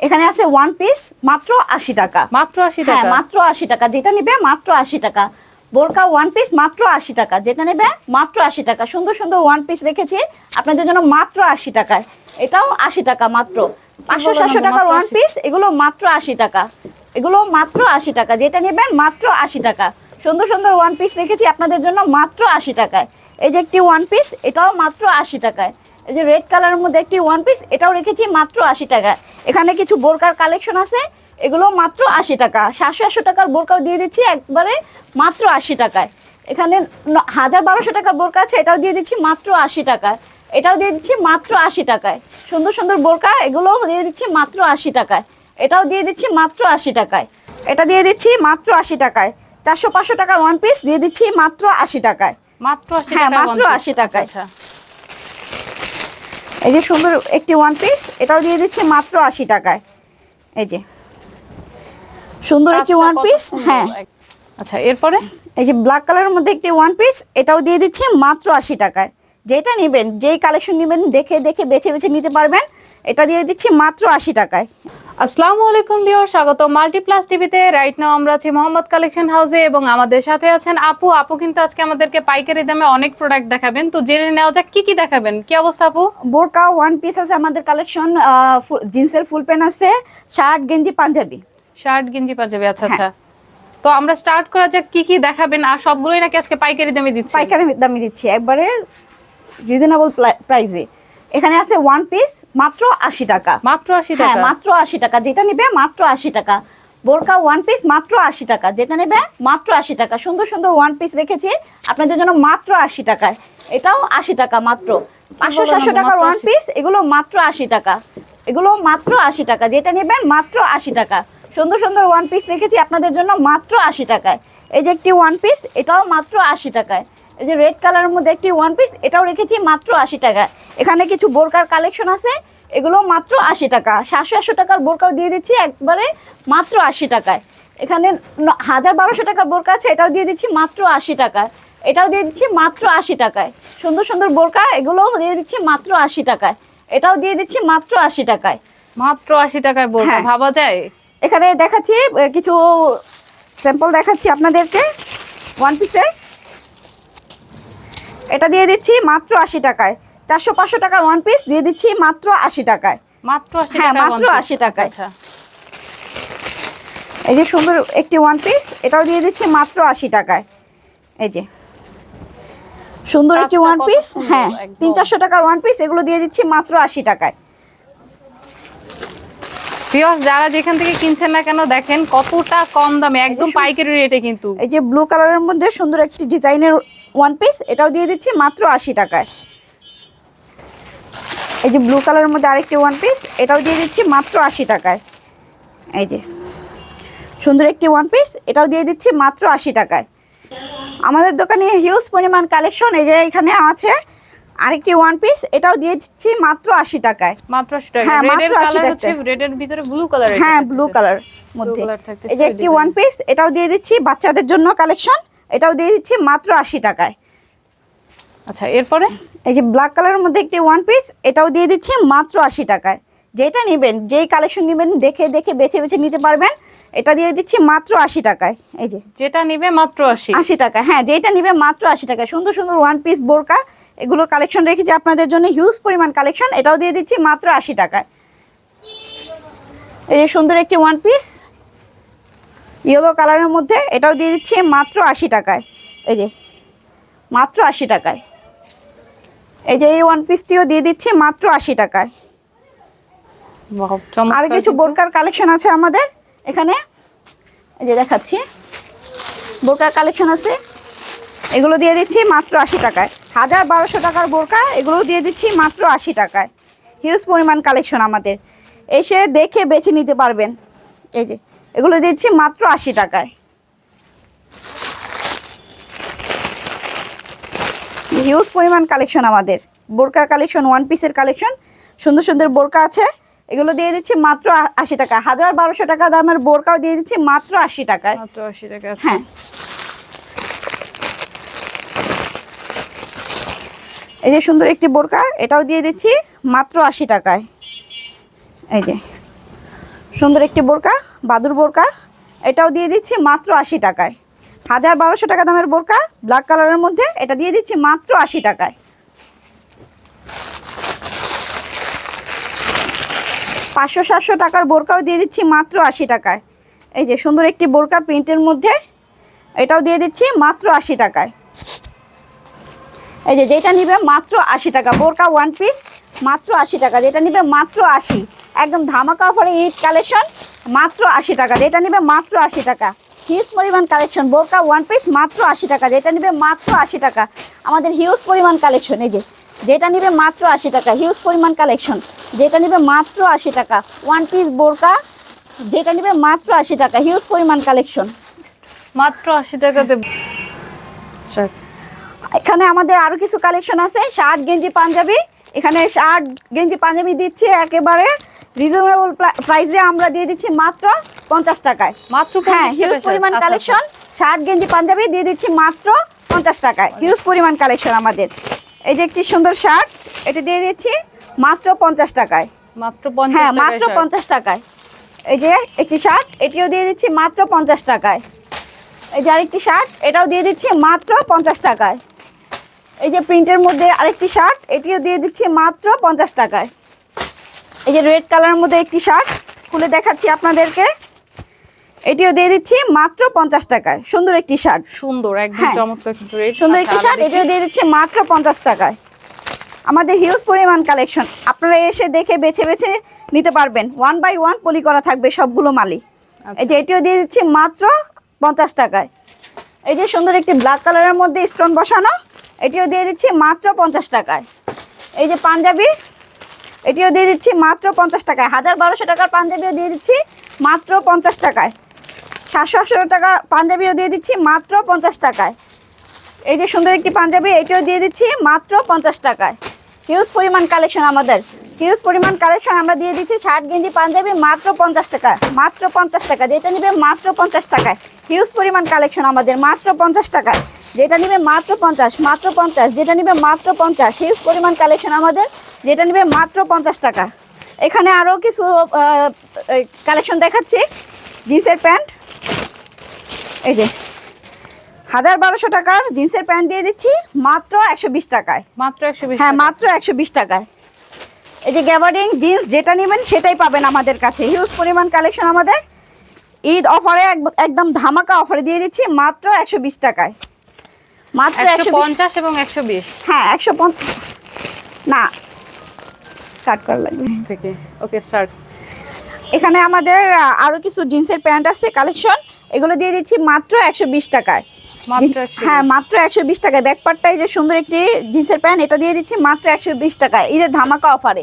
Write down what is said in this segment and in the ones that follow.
এখানে আছে one piece মাত্র আশি টাকা মাত্র আশি হ্যাঁ টাকা মাত্র আশি টাকা যেটা নিবে মাত্র আশি টাকা বোরকা ওয়ান পিস মাত্র আশি টাকা যেটা নেবে মাত্র আশি টাকা সুন্দর সুন্দর ওয়ান পিস রেখেছি আপনাদের জন্য মাত্র আশি টাকায় এটাও আশি টাকা মাত্র পাঁচশো সাতশো টাকার ওয়ান পিস এগুলো মাত্র আশি টাকা এগুলো মাত্র আশি টাকা যেটা নেবেন মাত্র আশি টাকা সুন্দর সুন্দর ওয়ান পিস রেখেছি আপনাদের জন্য মাত্র আশি টাকায় এই যে একটি ওয়ান পিস এটাও মাত্র আশি টাকায় এই যে রেড কালারের মধ্যে একটি ওয়ান পিস এটাও রেখেছি মাত্র আশি টাকা এখানে কিছু বোরকার কালেকশন আছে এগুলো মাত্র আশি টাকা সাতশো একশো টাকার বোরকাও দিয়ে দিচ্ছি একবারে মাত্র আশি টাকায় এখানে হাজার বারোশো টাকার বোরকা আছে এটাও দিয়ে দিচ্ছি মাত্র আশি টাকায় এটাও দিয়ে দিচ্ছি মাত্র আশি টাকায় সুন্দর সুন্দর বোরকা এগুলোও দিয়ে দিচ্ছি মাত্র আশি টাকায় এটাও দিয়ে দিচ্ছি মাত্র আশি টাকায় এটা দিয়ে দিচ্ছি মাত্র আশি টাকায় চারশো পাঁচশো টাকার ওয়ান পিস দিয়ে দিচ্ছি মাত্র আশি টাকায় মাত্র আশি হ্যাঁ, মাত্র 80 টাকায়। আচ্ছা এই যে সুন্দর একটি ওয়ান পিস এটাও দিয়ে দিচ্ছে মাত্র আশি টাকায়। এই যে। সুন্দর একটি ওয়ান পিস হ্যাঁ। আচ্ছা এরপরে? এই যে ব্ল্যাক কালারের মধ্যে একটি ওয়ান পিস এটাও দিয়ে দিচ্ছে মাত্র আশি টাকায়। যেটা নেবেন যেই কালেকশন নেবেন দেখে দেখে বেছে বেছে নিতে পারবেন এটা দিয়ে দিচ্ছি মাত্র আশি টাকায়। আসসালামু আলাইকুম বিয়র স্বাগত মাল্টিপ্লাস টিভিতে। রাইট নাও আমরা আছি মোহাম্মদ কালেকশন হাউসে এবং আমাদের সাথে আছেন আপু। আপু কিন্তু আজকে আমাদেরকে পাইকারি দামে অনেক প্রোডাক্ট দেখাবেন। তো জেনে নেওয়া যাক কি কি দেখাবেন? কি অবস্থা আপু? বোরকা ওয়ান পিস আছে আমাদের কালেকশন জিন্সের ফুল প্যান্ট আছে শার্ট গেঞ্জি পাঞ্জাবি। শার্ট গেঞ্জি পাঞ্জাবি আচ্ছা হ্যাঁ। আচ্ছা। তো আমরা স্টার্ট করা যাক কি কি দেখাবেন? আর সবগুলোই নাকি আজকে পাইকারি দামে দিচ্ছি পাইকারি দামে দিচ্ছি একবারে রিজনেবল প্রাইসে এখানে আছে ওয়ান পিস মাত্র আশি টাকা মাত্র আশি হ্যাঁ টাকা মাত্র আশি টাকা যেটা নেবে মাত্র আশি টাকা বোরকা ওয়ান পিস মাত্র আশি টাকা যেটা নেবে মাত্র আশি টাকা সুন্দর সুন্দর ওয়ান পিস রেখেছি আপনাদের জন্য মাত্র আশি টাকায় এটাও আশি টাকা মাত্র পাঁচশো সাতশো টাকার ওয়ান পিস এগুলো মাত্র আশি টাকা এগুলো মাত্র আশি টাকা যেটা নেবেন মাত্র আশি টাকা সুন্দর সুন্দর ওয়ান পিস রেখেছি আপনাদের জন্য মাত্র আশি টাকায় এই যে একটি ওয়ান পিস এটাও মাত্র আশি টাকায় এই যে রেড কালারের মধ্যে একটি ওয়ান পিস এটাও রেখেছি মাত্র আশি টাকায় এখানে কিছু বোরকার কালেকশন আছে এগুলো মাত্র আশি টাকা। সাতশো একশো টাকার বোরকাও দিয়ে দিচ্ছি একবারে মাত্র আশি টাকায়। এখানে হাজার বারোশো টাকার বোরকা আছে এটাও দিয়ে দিচ্ছি মাত্র আশি টাকায়। এটাও দিয়ে দিচ্ছি মাত্র আশি টাকায়। সুন্দর সুন্দর বোরকা এগুলোও দিয়ে দিচ্ছি মাত্র আশি টাকায়। এটাও দিয়ে দিচ্ছি মাত্র আশি টাকায়। মাত্র আশি টাকায় বলব হ্যাঁ। ভাবা যায়? এখানে দেখাচ্ছি কিছু স্যাম্পল দেখাচ্ছি আপনাদেরকে। ওয়ান পিসের এটা দিয়ে দিচ্ছি মাত্র আশি টাকায়। চারশো পাঁচশো টাকার ওয়ান পিস দিয়ে দিচ্ছি মাত্র আশি টাকায়। মাত্র হ্যাঁ, মাত্র 80 টাকায়। আচ্ছা এই যে সুন্দর একটি ওয়ান পিস এটাও দিয়ে দিচ্ছি মাত্র আশি টাকায়। এই যে। সুন্দর একটি ওয়ান পিস হ্যাঁ তিন চারশো টাকার ওয়ান পিস এগুলো দিয়ে দিচ্ছি মাত্র আশি টাকায়। ভিউয়ার্স যারা যেখান থেকে কিনছেন না কেন দেখেন কতটা কম দামে একদম পাইকারি রেটে কিন্তু। এই যে ব্লু কালারের মধ্যে সুন্দর একটি ডিজাইনের ওয়ান পিস এটাও দিয়ে দিচ্ছি মাত্র আশি টাকায়। এই যে ব্লু কালারের মধ্যে আরেকটি ওয়ান পিস এটাও দিয়ে দিচ্ছি মাত্র আশি টাকায়। এই যে সুন্দর একটি ওয়ান পিস এটাও দিয়ে দিচ্ছি মাত্র আশি টাকায়। আমাদের দোকানে হিউজ পরিমাণ কালেকশন এই যে এখানে আছে আরেকটি ওয়ান পিস এটাও দিয়ে দিচ্ছি মাত্র আশি টাকায়। মাত্র 80 টাকা হ্যাঁ, মাত্র 80 কালার টাকা। রেডের ভিতরে ব্লু কালার হ্যাঁ ব্লু কালার মধ্যে। এই যে একটি ওয়ান পিস এটাও দিয়ে দিচ্ছি বাচ্চাদের জন্য কালেকশন এটাও দিয়ে দিচ্ছি মাত্র আশি টাকায়। আচ্ছা এরপরে? এই যে ব্ল্যাক কালারের মধ্যে একটি ওয়ান পিস এটাও দিয়ে দিচ্ছি মাত্র আশি টাকায়। যেটা নেবেন যেই কালেকশন নেবেন দেখে দেখে বেছে বেছে নিতে পারবেন। এটা দিয়ে দিচ্ছি মাত্র আশি টাকায়। এই যে। যেটা নিবে মাত্র 80 আশি টাকা হ্যাঁ যেটা নিবে মাত্র আশি টাকা সুন্দর সুন্দর ওয়ান পিস বোরকা এগুলো কালেকশন রেখেছি আপনাদের জন্য হিউজ পরিমাণ কালেকশন এটাও দিয়ে দিচ্ছি মাত্র আশি টাকায়। এই যে সুন্দর একটি ওয়ান পিস ইয়েলো কালারের মধ্যে এটাও দিয়ে দিচ্ছি মাত্র আশি টাকায়। এই যে মাত্র আশি টাকায়। এই যে এই ওয়ান পিসটিও দিয়ে দিচ্ছি মাত্র আশি টাকায়। আরও কিছু বোরকার কালেকশন আছে আমাদের। এখানে এই যে দেখাচ্ছি। বোরকার কালেকশন আছে। এগুলো দিয়ে দিচ্ছি মাত্র আশি টাকায়। হাজার বারোশো টাকার বোরকা এগুলো দিয়ে দিচ্ছি মাত্র আশি টাকায়। হিউজ পরিমাণ কালেকশন আমাদের। এসে দেখে বেছে নিতে পারবেন। এই যে এগুলো দিচ্ছি মাত্র আশি টাকায়। হিউজ পরিমাণ কালেকশন আমাদের। বোরকার কালেকশন ওয়ান পিসের কালেকশন সুন্দর সুন্দর বোরকা আছে। এগুলো দিয়ে দিচ্ছি মাত্র আশি টাকা। হাজার বারোশো টাকা দামের বোরকাও দিয়ে দিচ্ছি মাত্র আশি টাকায়। মাত্র 80 টাকা হ্যাঁ। এই যে সুন্দর একটি বোরকা এটাও দিয়ে দিচ্ছি মাত্র আশি টাকায়। এই যে। সুন্দর একটি বোরকা, বাদুর বোরকা। এটাও দিয়ে দিচ্ছি মাত্র আশি টাকায়। হাজার বারোশো টাকা দামের বোরকা ব্ল্যাক কালারের মধ্যে। এটা দিয়ে দিচ্ছি মাত্র আশি টাকায়। পাঁচশো, সাতশো টাকার বোরকাও দিয়ে দিচ্ছি মাত্র আশি টাকায়। এই যে সুন্দর একটি বোরকা প্রিন্টের মধ্যে। এটাও দিয়ে দিচ্ছি মাত্র আশি টাকায়। এই যে যেটা নিবে মাত্র আশি টাকা। বোরকা ওয়ান পিস মাত্র আশি টাকা। যেটা নিবে মাত্র আশি। একদম ধামাকা অফারে ঈদ কালেকশন মাত্র আশি টাকা। যেটা নেবে মাত্র আশি টাকা। হিউজ পরিমাণ কালেকশন বোরকা ওয়ান পিস মাত্র আশি টাকা। যেটা নিবে মাত্র আশি টাকা। আমাদের হিউজ পরিমাণ কালেকশন এই যে যেটা নিবে মাত্র আশি টাকা। হিউজ পরিমাণ কালেকশন যেটা নেবে মাত্র আশি টাকা। ওয়ান পিস বোরকা যেটা নিবে মাত্র আশি টাকা। হিউজ পরিমাণ কালেকশন মাত্র আশি টাকাতে. এখানে আমাদের আরও কিছু কালেকশন আছে। শার্ট গেঞ্জি পাঞ্জাবি। এখানে শার্ট গেঞ্জি পাঞ্জাবি দিচ্ছে একেবারে। রিজনেবল প্রাইসে আমরা দিয়ে দিচ্ছি মাত্র পঞ্চাশ টাকায়। মাত্র হ্যাঁ হিউজ পরিমাণ আচ্ছা, কালেকশন শার্ট গেঞ্জি পাঞ্জাবি দিয়ে দিচ্ছি মাত্র পঞ্চাশ টাকায়। হিউজ পরিমাণ কালেকশন আমাদের। এই যে একটি সুন্দর শার্ট এটা দিয়ে দিচ্ছি মাত্র পঞ্চাশ টাকায়। আচ্ছা। মাত্র হ্যাঁ মাত্র। পঞ্চাশ টাকায়। এই যে একটি শার্ট এটিও দিয়ে দিচ্ছি মাত্র পঞ্চাশ টাকায়। এই যে আরেকটি শার্ট এটাও দিয়ে দিচ্ছি মাত্র পঞ্চাশ টাকায়। এই যে প্রিন্টের মধ্যে আরেকটি শার্ট এটিও দিয়ে দিচ্ছি মাত্র পঞ্চাশ টাকায়। এই যে রেড কালারের মধ্যে একটি শার্ট খুলে দেখাচ্ছি আপনাদেরকে। এটিও দিয়ে দিচ্ছি মাত্র পঞ্চাশ টাকায়। সুন্দর একটি শার্ট। সুন্দর একদম হ্যাঁ। চমৎকার সুন্দর একটি শার্ট এটিও দিয়ে দিচ্ছি মাত্র পঞ্চাশ টাকায়। আমাদের হিউজ পরিমাণ কালেকশন আপনারা এসে দেখে বেছে বেছে নিতে পারবেন। ওয়ান বাই ওয়ান পলি করা থাকবে সবগুলো মালি এই যে এটিও দিয়ে দিচ্ছি মাত্র পঞ্চাশ টাকায়। এই যে সুন্দর একটি ব্ল্যাক কালারের মধ্যে স্টোন বসানো এটিও দিয়ে দিচ্ছি মাত্র পঞ্চাশ টাকায়। এই যে পাঞ্জাবি এটিও দিয়ে দিচ্ছি মাত্র পঞ্চাশ টাকায়। হাজার বারোশো টাকার পাঞ্জাবিও দিয়ে দিচ্ছি মাত্র পঞ্চাশ টাকায়। সাতশো আটশো টাকা পাঞ্জাবিও দিয়ে দিচ্ছি মাত্র পঞ্চাশ টাকায়। এই যে সুন্দর একটি পাঞ্জাবি, এটিও দিয়ে দিচ্ছি মাত্র পঞ্চাশ টাকায়। হিউজ পরিমাণ কালেকশন আমাদের। হিউজ পরিমাণ কালেকশন আমরা দিয়ে দিচ্ছি শার্ট গেঞ্জি পাঞ্জাবি মাত্র পঞ্চাশ টাকা মাত্র পঞ্চাশ টাকা যেটা নিবে মাত্র পঞ্চাশ টাকায়। হিউজ পরিমাণ কালেকশন আমাদের, মাত্র পঞ্চাশ টাকায়। যেটা নিবে মাত্র পঞ্চাশ মাত্র পঞ্চাশ যেটা নিবে মাত্র পঞ্চাশ হিউজ পরিমাণ কালেকশন আমাদের যেটা নিবে মাত্র পঞ্চাশ টাকা। এখানে আরও কিছু কালেকশন দেখাচ্ছি জিন্সের প্যান্ট। এই যে হাজার বারোশো টাকার জিন্সের প্যান্ট দিয়ে দিচ্ছি মাত্র একশো বিশ টাকায়। মাত্র একশো বিশ হ্যাঁ মাত্র একশো বিশ টাকায়। এই যে গ্যাবার্ডিং জিন্স যেটা নেবেন সেটাই পাবেন আমাদের কাছে। হিউজ পরিমাণ কালেকশন আমাদের। ঈদ অফারে একদম ধামাকা অফারে দিয়ে দিচ্ছি মাত্র একশো বিশ টাকায়। মাত্র একশো পঞ্চাশ এবং একশো বিশ। হ্যাঁ একশো পঞ্চাশ। না কাট করা লাগবে। থেকে। ওকে স্টার্ট এখানে আমাদের আরও কিছু জিন্সের প্যান্ট আছে কালেকশন। এগুলো দিয়ে দিচ্ছি মাত্র একশো বিশ টাকায়। হ্যাঁ মাত্র একশো বিশ টাকায়। ব্যাকপারটাই যে সুন্দর একটি জিন্সের প্যান্ট এটা দিয়ে দিচ্ছি মাত্র একশো বিশ টাকায়। ঈদের ধামাকা অফারে।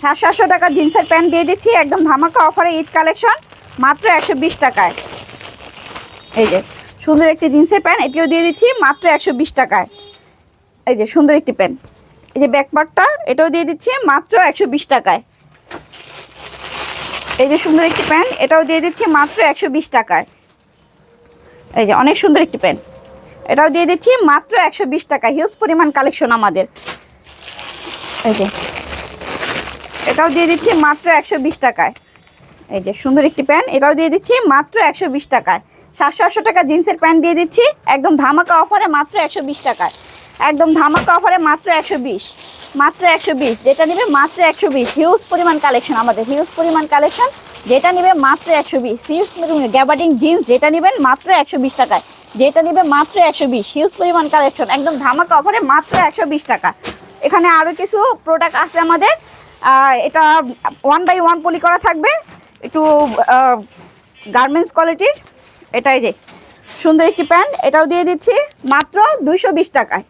সাতশো আটশো টাকার জিন্সের প্যান্ট দিয়ে দিচ্ছি একদম ধামাকা অফারে ঈদ কালেকশন মাত্র একশো বিশ টাকায়। এই যে সুন্দর একটি জিন্সের প্যান্ট, এটিও দিয়ে দিচ্ছি মাত্র একশো বিশ টাকায়। এই যে সুন্দর একটি প্যান্ট। এই যে ব্যাকপারটা এটাও দিয়ে দিচ্ছি মাত্র একশো বিশ টাকায়। এই যে সুন্দর একটি প্যান্ট, এটাও দিয়ে দিচ্ছি মাত্র একশো বিশ টাকায়। এই যে অনেক সুন্দর একটি প্যান্ট। এটাও দিয়ে দিচ্ছি মাত্র একশো বিশ টাকা হিউজ পরিমাণ কালেকশন আমাদের। এই যে। এটাও দিয়ে দিচ্ছি মাত্র একশো বিশ টাকায়। এই যে সুন্দর একটি প্যান্ট, এটাও দিয়ে দিচ্ছি মাত্র একশো বিশ টাকায়। সাতশো আটশো টাকা জিন্সের প্যান্ট দিয়ে দিচ্ছি। একদম ধামাকা অফারে মাত্র একশো বিশ টাকায়। একদম ধামাকা অফারে মাত্র একশো বিশ। মাত্র একশো বিশ। যেটা নেবে মাত্র একশো বিশ। হিউজ পরিমাণ কালেকশন আমাদের। হিউজ পরিমাণ কালেকশন যেটা নেবে মাত্র একশো বিশ। হিউজ গ্যাবার্ডিং জিন্স যেটা নেবেন মাত্র একশো বিশ টাকায়। যেটা নেবে মাত্র একশো বিশ। হিউজ পরিমাণ কালেকশন একদম ধামাকা অফারে মাত্র একশো বিশ টাকা এখানে আরও কিছু প্রোডাক্ট আছে আমাদের। এটা ওয়ান বাই ওয়ান পলি করা থাকবে। একটু গার্মেন্টস কোয়ালিটির এটাই যে, সুন্দর একটি প্যান্ট, এটাও দিয়ে দিচ্ছি মাত্র দুইশো বিশ টাকায়।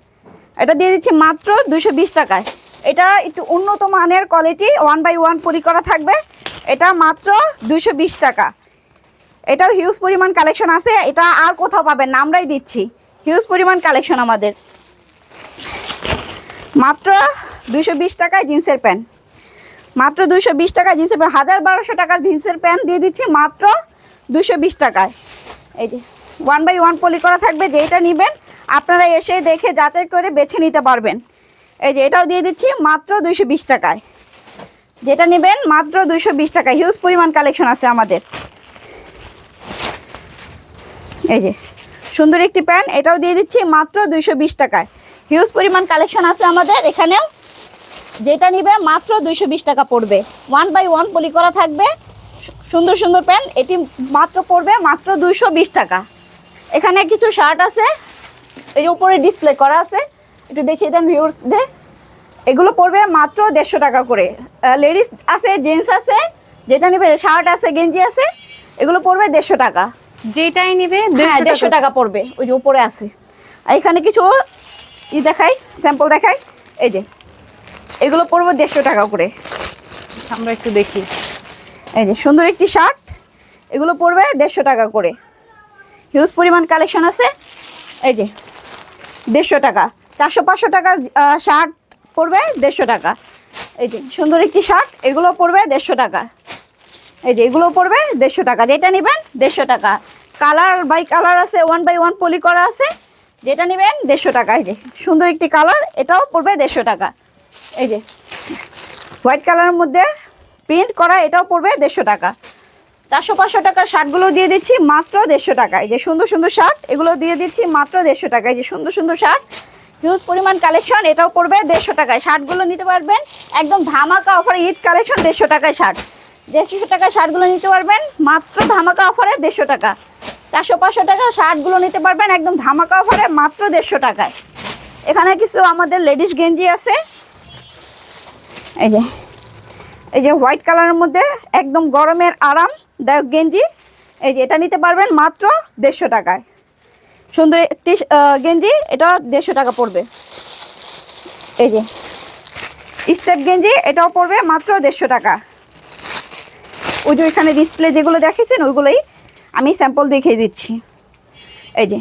এটা দিয়ে দিচ্ছি মাত্র দুশো বিশ টাকায়। এটা একটু উন্নত মানের কোয়ালিটি ওয়ান বাই ওয়ান পরি করা থাকবে। এটা মাত্র দুশো বিশ টাকা। এটাও হিউজ পরিমাণ কালেকশন আছে, এটা আর কোথাও পাবেন না, আমরাই দিচ্ছি। হিউজ পরিমাণ কালেকশন আমাদের। মাত্র দুশো বিশ টাকায় জিন্সের প্যান্ট। মাত্র দুশো বিশ টাকায় জিন্সের প্যান্ট, হাজার বারোশো টাকার জিন্সের প্যান্ট দিয়ে দিচ্ছি মাত্র দুশো বিশ টাকায়। এই যে ওয়ান বাই ওয়ান পলি করা থাকবে যেটা নেবেন, আপনারা এসে দেখে যাচাই করে বেছে নিতে পারবেন। এই যে, এটাও দিয়ে দিচ্ছি, মাত্র দুইশো বিশ টাকায়। যেটা নেবেন, মাত্র দুইশো বিশ টাকা। হিউজ পরিমাণ কালেকশন আছে আমাদের। এই যে, সুন্দর একটি প্যান্ট এটাও দিয়ে দিচ্ছি, মাত্র দুইশো বিশ টাকায়। হিউজ পরিমাণ কালেকশন আছে আমাদের এখানেও। যেটা নিবে মাত্র দুইশো বিশ টাকা পড়বে। ওয়ান বাই ওয়ান পলি করা থাকবে সুন্দর সুন্দর প্যান্ট এটি মাত্র পড়বে মাত্র দুইশো বিশ টাকা। এখানে কিছু শার্ট আছে এই যে উপরে ডিসপ্লে করা আছে একটু দেখিয়ে দেন ভিউরদের এগুলো পড়বে মাত্র দেড়শো টাকা করে। লেডিস আছে জেন্টস আছে যেটা নেবে শার্ট আছে গেঞ্জি আছে এগুলো পড়বে দেড়শো টাকা। যেটাই নিবে হ্যাঁ দেড়শো টাকা পড়বে ওই যে উপরে আছে। আর এখানে কিছু ই দেখাই স্যাম্পল দেখাই এই যে। এগুলো পড়বে দেড়শো টাকা করে। আমরা একটু দেখি। এই যে সুন্দর একটি শার্ট, এগুলো পড়বে দেড়শো টাকা করে। হিউজ পরিমাণ কালেকশন আছে। এই যে, দেড়শো টাকা। চারশো পাঁচশো টাকার শার্ট পড়বে দেড়শো টাকা। এই যে, সুন্দর একটি শার্ট, এগুলো পড়বে দেড়শো টাকা। এই যে, এগুলো পড়বে দেড়শো টাকা। যেটা নেবেন দেড়শো টাকা। কালার বাই কালার আছে ওয়ান বাই ওয়ান পলি করা আছে। যেটা নেবেন দেড়শো টাকা। এই যে, সুন্দর একটি কালার এটাও পড়বে দেড়শো টাকা। এই যে হোয়াইট কালারের মধ্যে প্রিন্ট করা এটাও পড়বে দেড়শো টাকা। চারশো পাঁচশো টাকার শার্টগুলো দিয়ে দিচ্ছি, মাত্র দেড়শো টাকায়। যে সুন্দর সুন্দর শার্ট, এগুলো দিয়ে দিচ্ছি মাত্র দেড়শো টাকায়। যে সুন্দর সুন্দর শার্ট হিউজ পরিমাণ কালেকশন এটাও পড়বে দেড়শো টাকায়। শার্টগুলো নিতে পারবেন, একদম ধামাকা অফারে ঈদ কালেকশন দেড়শো টাকায় শার্ট। দেড়শো টাকায় শার্টগুলো নিতে পারবেন, মাত্র ধামাকা অফারে দেড়শো টাকা। চারশো পাঁচশো টাকা শার্টগুলো নিতে পারবেন, একদম ধামাকা অফারে মাত্র দেড়শো টাকায়। এখানে কিছু আমাদের লেডিস গেঞ্জি আছে। এই যে এই যে হোয়াইট কালারের মধ্যে একদম গরমের আরাম দায়ক গেঞ্জি, এই যে এটা নিতে পারবেন মাত্র দেড়শো টাকায়। সুন্দর একটি গেঞ্জি, এটা দেড়শো টাকা পড়বে। এই যে স্টেপ গেঞ্জি, এটাও পড়বে মাত্র দেড়শো টাকা। ওই যে এখানে ডিসপ্লে যেগুলো দেখেছেন, ওইগুলোই আমি স্যাম্পল দেখিয়ে দিচ্ছি। এই যে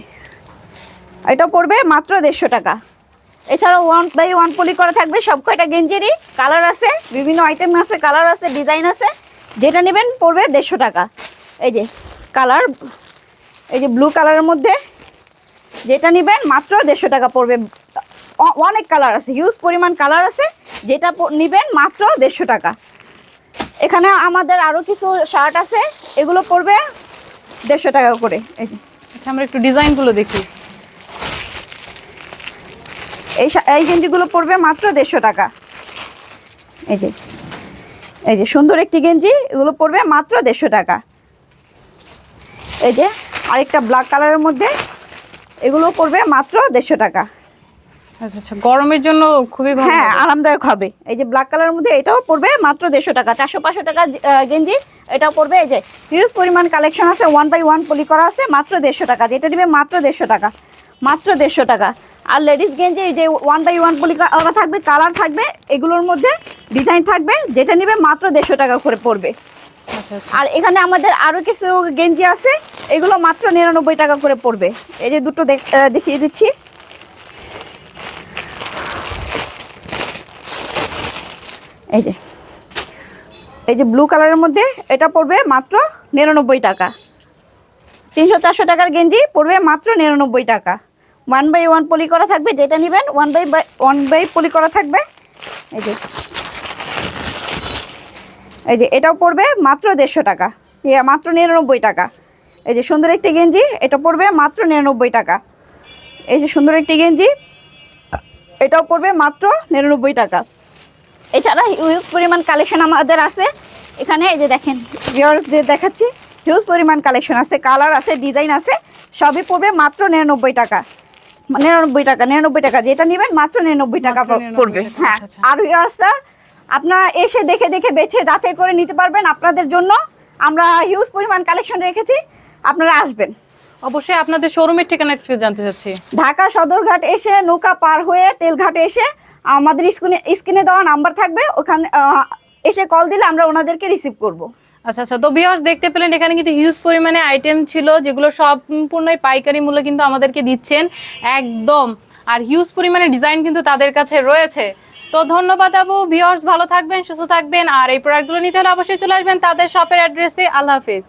এটা পড়বে মাত্র দেড়শো টাকা। এছাড়াও ওয়ান বাই ওয়ান পলি করা থাকবে, সব কয়টা গেঞ্জিরই কালার আছে, বিভিন্ন আইটেম আছে কালার আছে ডিজাইন আছে। যেটা নেবেন পড়বে দেড়শো টাকা। এই যে কালার এই যে ব্লু কালারের মধ্যে যেটা নেবেন মাত্র দেড়শো টাকা পড়বে। অনেক কালার আছে হিউজ পরিমাণ কালার আছে, যেটা নেবেন মাত্র দেড়শো টাকা। এখানে আমাদের আরও কিছু শার্ট আছে, এগুলো পড়বে দেড়শো টাকা করে। এই যে আচ্ছা আমরা একটু ডিজাইনগুলো দেখি। এই এই গেঞ্জিগুলো পড়বে মাত্র দেড়শো টাকা। এই যে এই যে সুন্দর একটি গেঞ্জি এগুলো পড়বে মাত্র দেড়শো টাকা। এই যে আরেকটা ব্ল্যাক কালারের মধ্যে এগুলো পড়বে মাত্র দেড়শো টাকা। আচ্ছা আচ্ছা গরমের জন্য খুবই ভালো হ্যাঁ আরামদায়ক হবে। এই যে ব্ল্যাক কালারের মধ্যে এটাও পড়বে মাত্র দেড়শো টাকা। চারশো পাঁচশো টাকা গেঞ্জি এটাও পড়বে এই যে হিউজ পরিমাণ কালেকশন আছে ওয়ান বাই ওয়ান পলি করা আছে মাত্র দেড়শো টাকা। যেটা নেবে মাত্র দেড়শো টাকা। মাত্র দেড়শো টাকা। আর লেডিস গেঞ্জি এই যে ওয়ান বাই ওয়ান পলি করা থাকবে কালার থাকবে এগুলোর মধ্যে ডিজাইন থাকবে যেটা নেবে মাত্র দেড়শো টাকা করে পড়বে। আচ্ছা আচ্ছা। আর এখানে আমাদের আরও কিছু গেঞ্জি আছে এগুলো মাত্র নিরানব্বই টাকা করে পড়বে। এই যে দুটো দেখ- দেখিয়ে দিচ্ছি। এই যে এই যে ব্লু কালারের মধ্যে এটা পড়বে মাত্র নিরানব্বই টাকা। তিনশো চারশো টাকার গেঞ্জি, পড়বে মাত্র নিরানব্বই টাকা। ওয়ান বাই ওয়ান পলি করা থাকবে, যেটা নেবেন one by one by poly করা থাকবে। এই যে। এই যে, এটাও পড়বে মাত্র দেড়শো টাকা। ইয়া, মাত্র নিরানব্বই টাকা। এই যে, সুন্দর একটি গেঞ্জি, এটা পড়বে মাত্র নিরানব্বই টাকা। এই যে, সুন্দর একটি গেঞ্জি, এটাও পড়বে মাত্র নিরানব্বই টাকা। এছাড়া হিউজ পরিমাণ কালেকশন আমাদের আছে। এখানে এই যে দেখেন ভিউয়ার্সদের দেখাচ্ছি। হিউজ পরিমাণ কালেকশন আছে কালার আছে ডিজাইন আছে সবই পড়বে মাত্র নিরানব্বই টাকা। নিরানব্বই টাকা নিরানব্বই টাকা যেটা নেবেন মাত্র নিরানব্বই টাকা পড়বে। হ্যাঁ আচ্ছা, আচ্ছা। আর ভিউয়ার্সরা আপনারা এসে দেখে দেখে বেছে যাচাই করে নিতে পারবেন আপনাদের জন্য। আমরা হিউজ পরিমাণ কালেকশন রেখেছি আপনারা আসবেন। অবশ্যই আপনাদের শোরুমের ঠিকানা একটু জানতে চাচ্ছি। ঢাকা সদরঘাট এসে নৌকা পার হয়ে তেলঘাটে এসে আমাদের স্ক্রিনে স্ক্রিনে দেওয়া নাম্বার থাকবে ওখানে এসে কল দিলে আমরা ওনাদেরকে রিসিভ করব। আচ্ছা আচ্ছা। তো ভিউয়ার্স দেখতে পেলেন, এখানে কিন্তু হিউজ পরিমাণে আইটেম ছিল, যেগুলো সম্পূর্ণই পাইকারি মূল্য কিন্তু আমাদেরকে দিচ্ছেন। একদম। আর হিউজ পরিমাণে ডিজাইন কিন্তু তাদের কাছে রয়েছে। তো ধন্যবাদ আবু। ভিউয়ার্স ভালো থাকবেন, সুস্থ থাকবেন। আর এই প্রোডাক্টগুলো নিতে হলে অবশ্যই চলে আসবেন তাদের শপের অ্যাড্রেসে আল্লাহ হাফিজ।